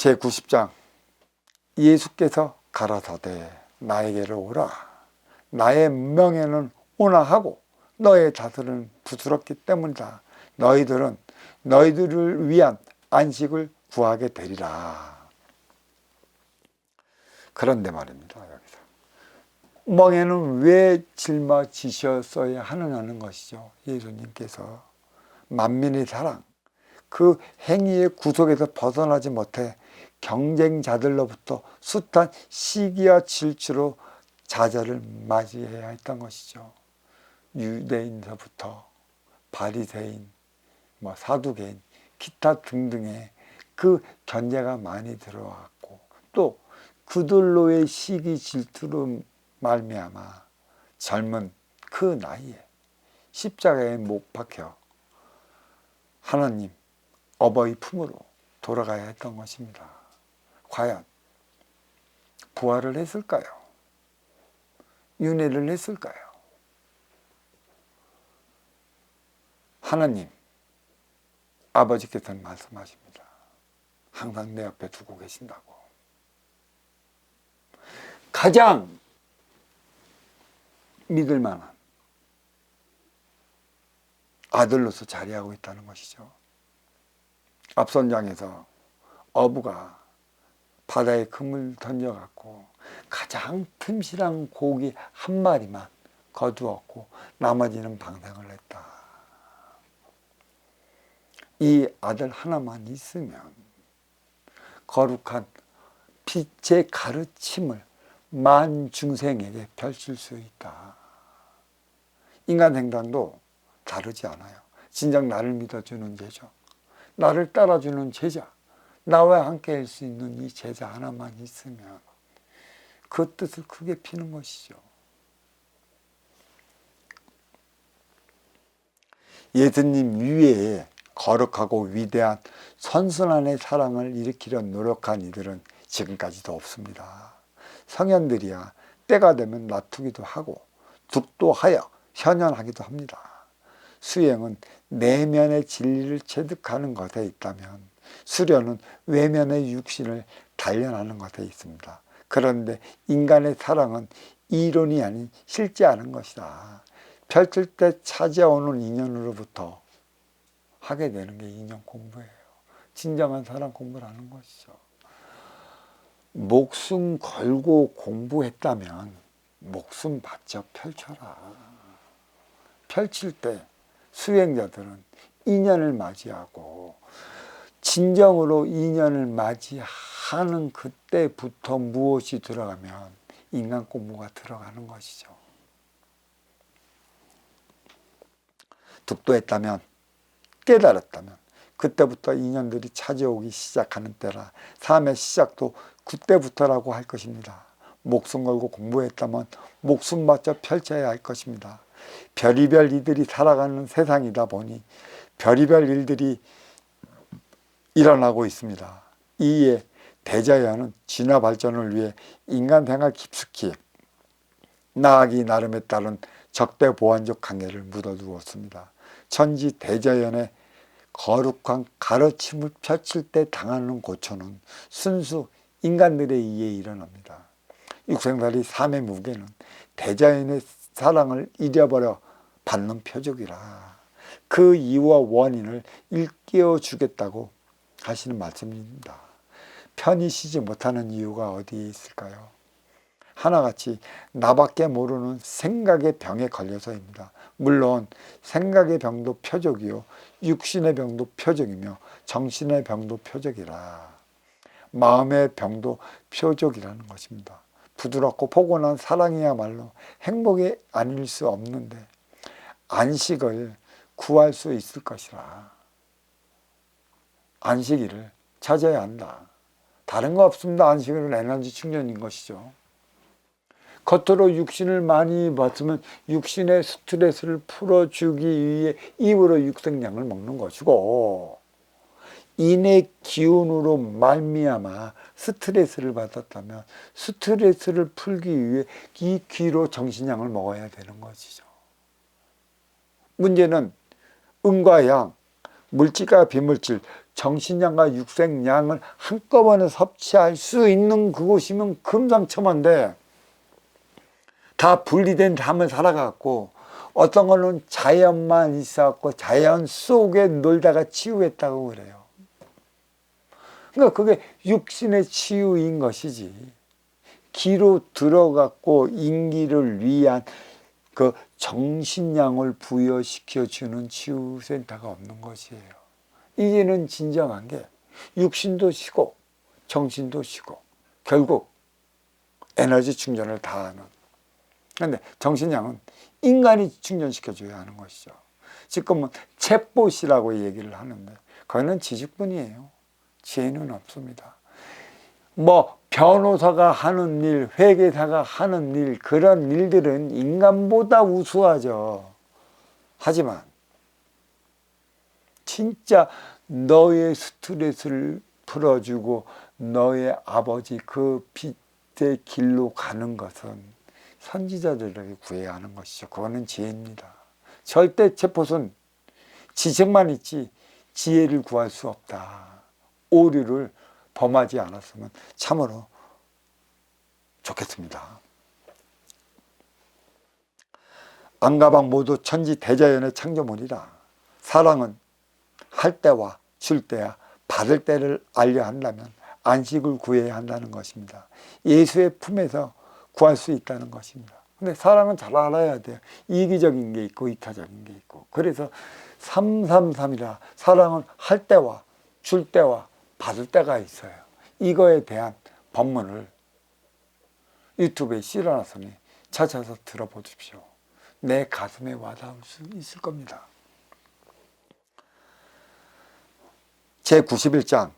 제90장 예수께서 가라사대 나에게로 오라. 나의 명예는 온화하고 너의 자들은 부드럽기 때문이다 너희들은 너희들을 위한 안식을 구하게 되리라. 그런데 말입니다 여기서. 멍에는 왜 짊어지셨어야 하느냐는 것이죠 예수님께서. 만민의 사랑 그 행위의 구속에서 벗어나지 못해 경쟁자들로부터 숱한 시기와 질주로 좌절을 맞이해야 했던 것이죠. 유대인서부터 바리새인, 뭐 사두개인, 기타 등등의 그 견제가 많이 들어왔고 또 그들로의 시기 질투로 말미암아 젊은 그 나이에 십자가에 못 박혀 하나님 어버이 품으로 돌아가야 했던 것입니다. 과연 부활을 했을까요? 윤회를 했을까요? 하나님 아버지께서는 말씀하십니다. 항상 내 옆에 두고 계신다고. 가장 믿을 만한 아들로서 자리하고 있다는 것이죠. 앞선 장에서 어부가 바다에 금을 던져갖고 가장 틈실한 고기 한 마리만 거두었고 나머지는 방생을 했다. 이 아들 하나만 있으면 거룩한 빛의 가르침을 만 중생에게 펼칠 수 있다. 인간 행동도 다르지 않아요. 진정 나를 믿어주는 제죠. 나를 따라주는 제자, 나와 함께 할수 있는 이 제자 하나만 있으면 그 뜻을 크게 피는 것이죠. 예수님 위에 거룩하고 위대한 선순환의 사랑을 일으키려 노력한 이들은 지금까지도 없습니다. 성현들이야 때가 되면 놔두기도 하고 득도하여 현현하기도 합니다. 수행은 내면의 진리를 체득하는 것에 있다면 수련은 외면의 육신을 단련하는 것에 있습니다. 그런데 인간의 사랑은 이론이 아닌 실제 하는 것이다. 펼칠 때 찾아오는 인연으로부터 하게 되는 게 인연 공부예요. 진정한 사랑 공부를 하는 것이죠. 목숨 걸고 공부했다면 목숨 바쳐 펼쳐라. 펼칠 때 수행자들은 인연을 맞이하고 진정으로 인연을 맞이하는 그때부터 무엇이 들어가면 인간 공부가 들어가는 것이죠. 득도했다면 깨달았다면 그때부터 인연들이 찾아오기 시작하는 때라 삶의 시작도 그때부터라고 할 것입니다. 목숨 걸고 공부했다면 목숨 바쳐 펼쳐야 할 것입니다. 별이별 이들이 살아가는 세상이다 보니 별이별 일들이 일어나고 있습니다. 이에 대자연은 진화 발전을 위해 인간 생활 깊숙이 나아기 나름에 따른 적대 보완적 관계를 묻어두었습니다. 천지 대자연의 거룩한 가르침을 펼칠 때 당하는 고초는 순수 인간들에 의해 일어납니다. 육생살이 삶의 무게는 대자연의 사랑을 잃어버려 받는 표적이라 그 이유와 원인을 일깨워 주겠다고 하시는 말씀입니다. 편히 쉬지 못하는 이유가 어디에 있을까요? 하나같이 나밖에 모르는 생각의 병에 걸려서입니다. 물론 생각의 병도 표적이요 육신의 병도 표적이며 정신의 병도 표적이라 마음의 병도 표적이라는 것입니다. 부드럽고 포근한 사랑이야말로 행복이 아닐 수 없는데 안식을 구할 수 있을 것이라 안식일을 찾아야 한다. 다른 거 없습니다. 안식일은 에너지 충전인 것이죠. 겉으로 육신을 많이 받으면 육신의 스트레스를 풀어주기 위해 입으로 육생량을 먹는 것이고 인의 기운으로 말미암아 스트레스를 받았다면 스트레스를 풀기 위해 이 귀로 정신량을 먹어야 되는 것이죠. 문제는 음과 양, 물질과 비물질 정신량과 육생량을 한꺼번에 섭취할 수 있는 그곳이면 금상첨화인데 다 분리된 삶을 살아갔고 어떤 거는 자연만 있어갖고 자연 속에 놀다가 치유했다고 그래요. 그러니까 그게 육신의 치유인 것이지. 기로 들어갔고 인기를 위한 그 정신량을 부여시켜 주는 치유센터가 없는 것이에요. 이제는 진정한 게 육신도 쉬고 정신도 쉬고 결국 에너지 충전을 다 하는. 그런데 정신량은 인간이 충전시켜줘야 하는 것이죠. 지금은 챗봇이라고 얘기를 하는데 거기는 지식뿐이에요. 지혜는 없습니다. 뭐 변호사가 하는 일, 회계사가 하는 일 그런 일들은 인간보다 우수하죠. 하지만 진짜 너의 스트레스를 풀어주고 너의 아버지 그 빛의 길로 가는 것은 선지자들에게 구해야 하는 것이죠. 그거는 지혜입니다. 절대 체포은 지식만 있지 지혜를 구할 수 없다. 오류를 범하지 않았으면 참으로 좋겠습니다. 안가방 모두 천지 대자연의 창조물이라 사랑은 할 때와 줄 때야 받을 때를 알려 한다면 안식을 구해야 한다는 것입니다. 예수의 품에서 구할 수 있다는 것입니다. 근데 사랑은 잘 알아야 돼요. 이기적인 게 있고 이타적인 게 있고. 그래서 333이라 사랑은 할 때와 줄 때와 받을 때가 있어요. 이거에 대한 법문을 유튜브에 실어놨으니 찾아서 들어보십시오. 내 가슴에 와닿을 수 있을 겁니다. 제 91장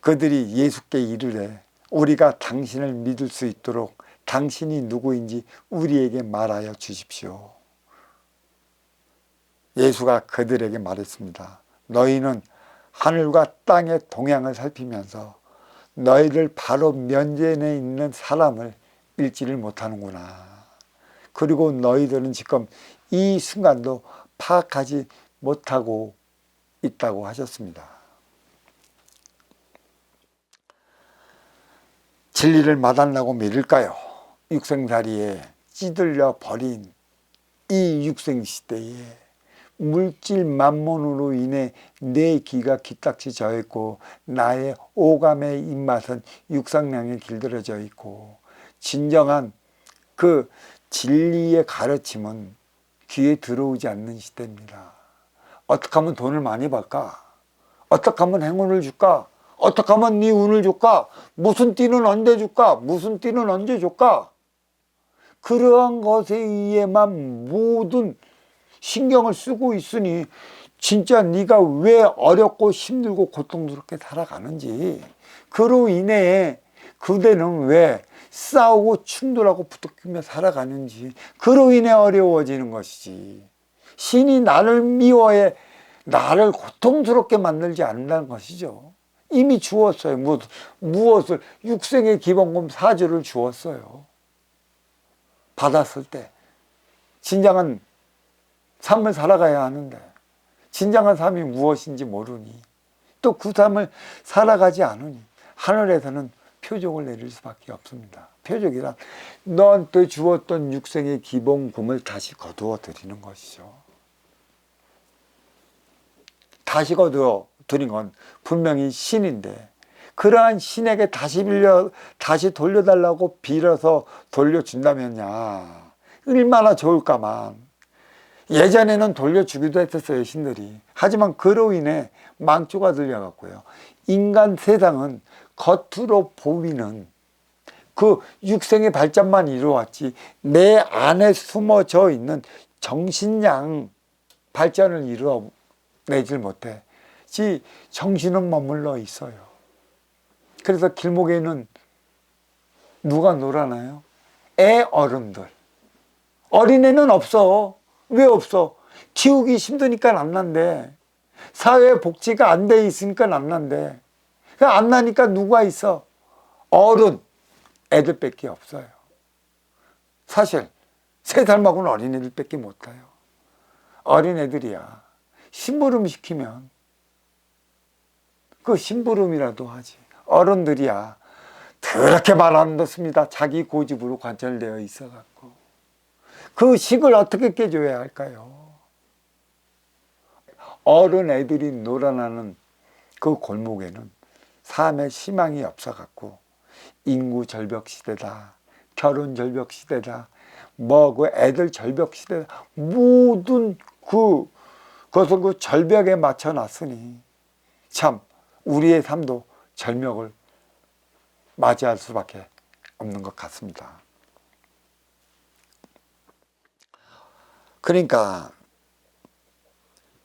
그들이 예수께 이르되 우리가 당신을 믿을 수 있도록 당신이 누구인지 우리에게 말하여 주십시오. 예수가 그들에게 말했습니다. 너희는 하늘과 땅의 동향을 살피면서 너희를 바로 면전에 있는 사람을 읽지를 못하는구나. 그리고 너희들은 지금 이 순간도 파악하지 못하고 있다고 하셨습니다. 진리를 마단나고 믿을까요? 육생다리에 찌들려 버린 이 육생 시대에 물질 만몬으로 인해 내 귀가 기딱지 져 있고 나의 오감의 입맛은 육상량에 길들여져 있고 진정한 그 진리의 가르침은 귀에 들어오지 않는 시대입니다. 어떻게 하면 돈을 많이 벌까? 어떻게 하면 행운을 줄까? 어떻게 하면 네 운을 줄까? 무슨 띠는 언제 줄까? 무슨 띠는 언제 줄까? 그러한 것에 의해만 모든 신경을 쓰고 있으니 진짜 네가 왜 어렵고 힘들고 고통스럽게 살아가는지 그로 인해 그대는 왜 싸우고 충돌하고 부닥이며 살아가는지 그로 인해 어려워지는 것이지 신이 나를 미워해 나를 고통스럽게 만들지 않는다는 것이죠 이미 주었어요. 무엇을 육생의 기본금 사주를 주었어요. 받았을 때. 진정한 삶을 살아가야 하는데. 진정한 삶이 무엇인지 모르니. 또 그 삶을 살아가지 않으니. 하늘에서는 표적을 내릴 수밖에 없습니다. 표적이란 너한테 주었던 육생의 기본금을 다시 거두어 드리는 것이죠. 다시 거두어 드린 건 분명히 신인데 그러한 신에게 다시 빌려 다시 돌려달라고 빌어서 돌려준다면야 얼마나 좋을까만 예전에는 돌려주기도 했었어요, 신들이. 하지만 그로 인해 망조가 들려갔고요. 인간 세상은 겉으로 보이는 그 육생의 발전만 이루어왔지 내 안에 숨어져 있는 정신양 발전을 이루어내질 못해. 지 정신은 머물러 있어요. 그래서 길목에는 누가 놀아나요? 애 어른들. 어린애는 없어. 왜 없어? 키우기 힘드니까 안 난대. 사회 복지가 안 돼 있으니까 안 난대. 안 나니까 누가 있어? 어른, 애들밖에 없어요. 사실 세살 먹은 어린애들밖에 못 타요. 어린애들이야. 심부름 시키면 그 심부름이라도 하지. 어른들이야. 그렇게 말안 듣습니다. 자기 고집으로 관철되어 있어갖고. 그 식을 어떻게 깨줘야 할까요? 어른 애들이 놀아나는 그 골목에는 삶의 희망이 없어갖고 인구 절벽 시대다. 결혼 절벽 시대다. 뭐 그 애들 절벽 시대다. 모든 그 그것을 그 절벽에 맞춰 놨으니 참 우리의 삶도 절벽을 맞이할 수밖에 없는 것 같습니다. 그러니까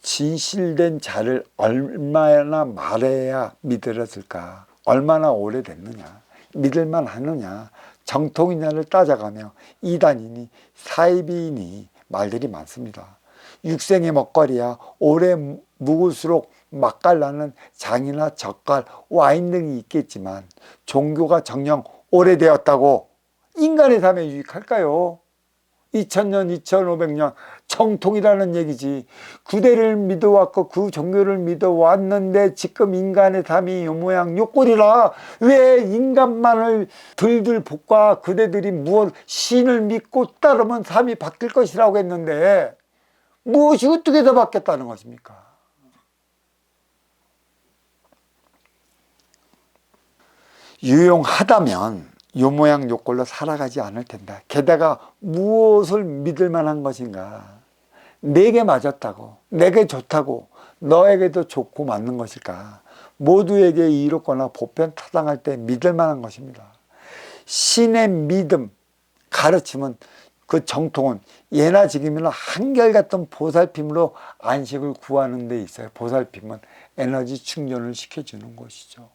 진실된 자를 얼마나 말해야 믿어졌을까? 얼마나 오래됐느냐? 믿을만 하느냐? 정통이냐를 따져가며 이단이니 사이비니 말들이 많습니다. 육생의 먹거리야 오래 묵을수록 맛깔나는 장이나 젓갈, 와인 등이 있겠지만 종교가 정령 오래되었다고 인간의 삶에 유익할까요? 2000년, 2500년 정통이라는 얘기지. 그대를 믿어왔고 그 종교를 믿어왔는데 지금 인간의 삶이 요 모양 요 꼴이라 왜 인간만을 들들 볶아 그대들이 무엇 신을 믿고 따르면 삶이 바뀔 것이라고 했는데 무엇이 어떻게 더 바뀌었다는 것입니까? 유용하다면 요 모양 요 꼴로 살아가지 않을 텐데 게다가 무엇을 믿을 만한 것인가? 내게 맞았다고 내게 좋다고 너에게도 좋고 맞는 것일까? 모두에게 이롭거나 보편 타당할 때 믿을 만한 것입니다. 신의 믿음 가르침은 그 정통은 예나 지금이나 한결같은 보살핌으로 안식을 구하는 데 있어요. 보살핌은 에너지 충전을 시켜주는 것이죠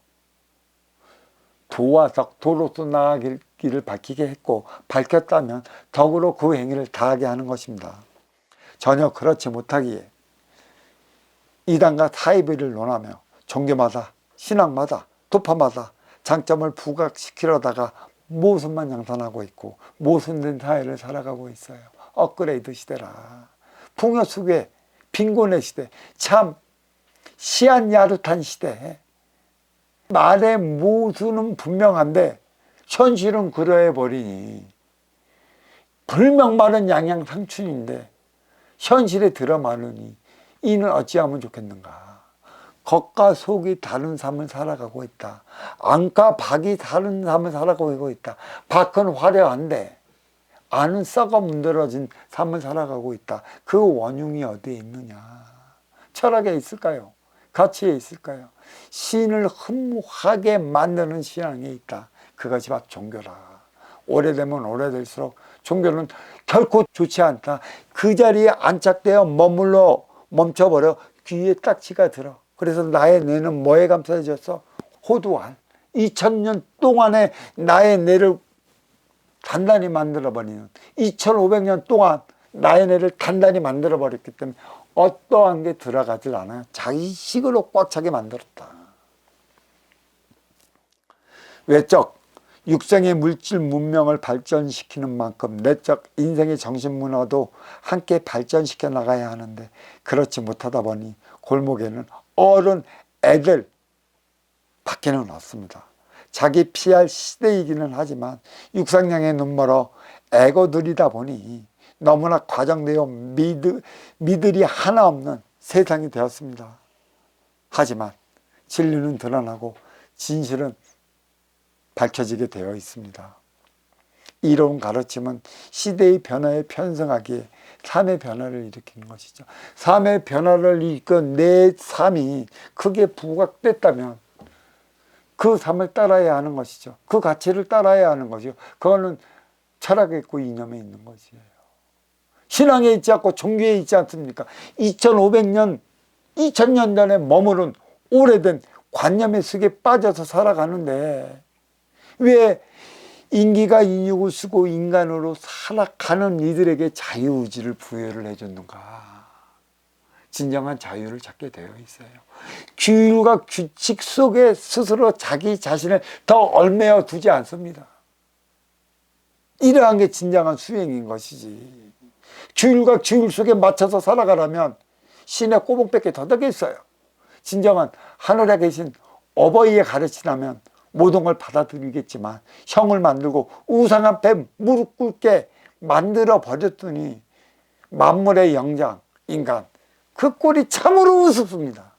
도와석 도로서 나아가기를 밝히게 했고 밝혔다면 덕으로 그 행위를 다하게 하는 것입니다. 전혀 그렇지 못하기에 이단과 사이비를 논하며 종교마다 신앙마다 도파마다 장점을 부각시키려다가 모순만 양산하고 있고 모순된 사회를 살아가고 있어요. 업그레이드 시대라. 풍요 속에 빈곤의 시대 참 시한야릇한 시대 말의 모순은 분명한데 현실은 그러해 버리니 불명말은 양양상춘인데 현실에 들어마느니 이는 어찌하면 좋겠는가? 겉과 속이 다른 삶을 살아가고 있다. 안과 밖이 다른 삶을 살아가고 있다. 밖은 화려한데 안은 썩어 문드러진 삶을 살아가고 있다. 그 원흉이 어디에 있느냐? 철학에 있을까요? 가치에 있을까요? 신을 흠하게 만드는 신앙이 있다. 그것이 바로 종교라. 오래되면 오래될수록 종교는 결코 좋지 않다. 그 자리에 안착되어 머물러 멈춰버려 귀에 딱지가 들어. 그래서 나의 뇌는 뭐에 감싸졌어? 호두알. 2000년 동안에 나의 뇌를 단단히 만들어버리는 2500년 동안 나의 뇌를 단단히 만들어버렸기 때문에 어떠한 게 들어가질 않아요. 자기 식으로 꽉 차게 만들었다. 외적, 육생의 물질 문명을 발전시키는 만큼 내적 인생의 정신 문화도 함께 발전시켜 나가야 하는데 그렇지 못하다 보니 골목에는 어른 애들 밖에는 없습니다. 자기 피할 시대이기는 하지만 육상량의 눈멀어 애고들이다 보니 너무나 과장되어 믿, 믿을이 하나 없는 세상이 되었습니다. 하지만 진리는 드러나고 진실은 밝혀지게 되어 있습니다. 이로운 가르침은 시대의 변화에 편성하기에 삶의 변화를 일으키는 것이죠. 삶의 변화를 이끈 내 삶이 크게 부각됐다면 그 삶을 따라야 하는 것이죠. 그 가치를 따라야 하는 것이죠. 그거는 철학에 있고 이념에 있는 것이에요. 신앙에 있지 않고 종교에 있지 않습니까? 2500년, 2000년 전에 머무른 오래된 관념의 속에 빠져서 살아가는데 왜 인기가 인육을 쓰고 인간으로 살아가는 이들에게 자유의지를 부여를 해줬는가? 진정한 자유를 찾게 되어 있어요. 규율과 규칙 속에 스스로 자기 자신을 더 얼매어 두지 않습니다. 이러한 게 진정한 수행인 것이지. 규율과 규율 속에 맞춰서 살아가려면 신의 꼬북밖에 더 되겠어요. 진정한 하늘에 계신 어버이의 가르치라면 모든 걸 받아들이겠지만 형을 만들고 우상 앞에 무릎 꿇게 만들어 버렸더니 만물의 영장 인간 그 꼴이 참으로 우습습니다.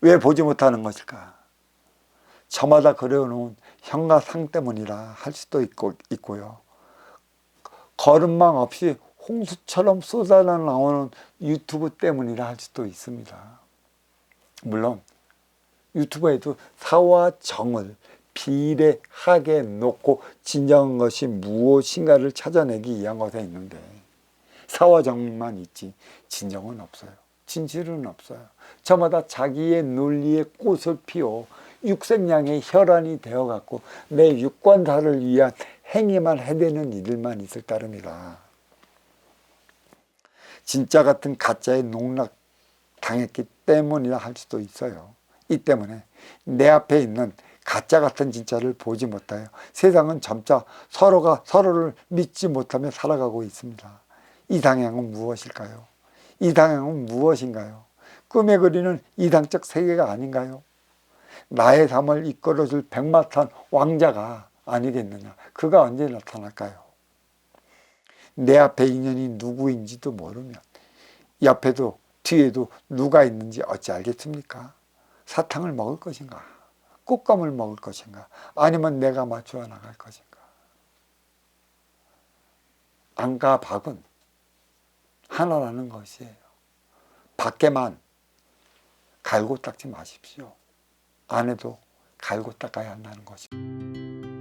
왜 보지 못하는 것일까? 저마다 그려놓은 형과 상 때문이라 할 수도 있고, 있고요. 걸음망 없이 홍수처럼 쏟아져 나오는 유튜브 때문이라 할 수도 있습니다. 물론 유튜브에도 사와 정을 비례하게 놓고 진정한 것이 무엇인가를 찾아내기 위한 것에 있는데 사와 정만 있지 진정은 없어요. 진실은 없어요. 저마다 자기의 논리의 꽃을 피워 육생양의 혈안이 되어 갖고 내 육관사를 위한 행위만 해대는 이들만 있을 따름이라. 진짜 같은 가짜에 농락 당했기 때문이라 할 수도 있어요. 이 때문에 내 앞에 있는 가짜 같은 진짜를 보지 못하여 세상은 점차 서로가 서로를 믿지 못하며 살아가고 있습니다. 이 방향은 무엇일까요? 이 방향은 무엇인가요? 꿈에 그리는 이상적 세계가 아닌가요? 나의 삶을 이끌어줄 백마탄 왕자가 아니겠느냐? 그가 언제 나타날까요? 내 앞에 인연이 누구인지도 모르면 옆에도 뒤에도 누가 있는지 어찌 알겠습니까? 사탕을 먹을 것인가? 꽃감을 먹을 것인가? 아니면 내가 맞추어 나갈 것인가? 안과 박은 하나라는 것이에요. 밖에만 갈고 닦지 마십시오. 안에도 갈고 닦아야 한다는 것입니다.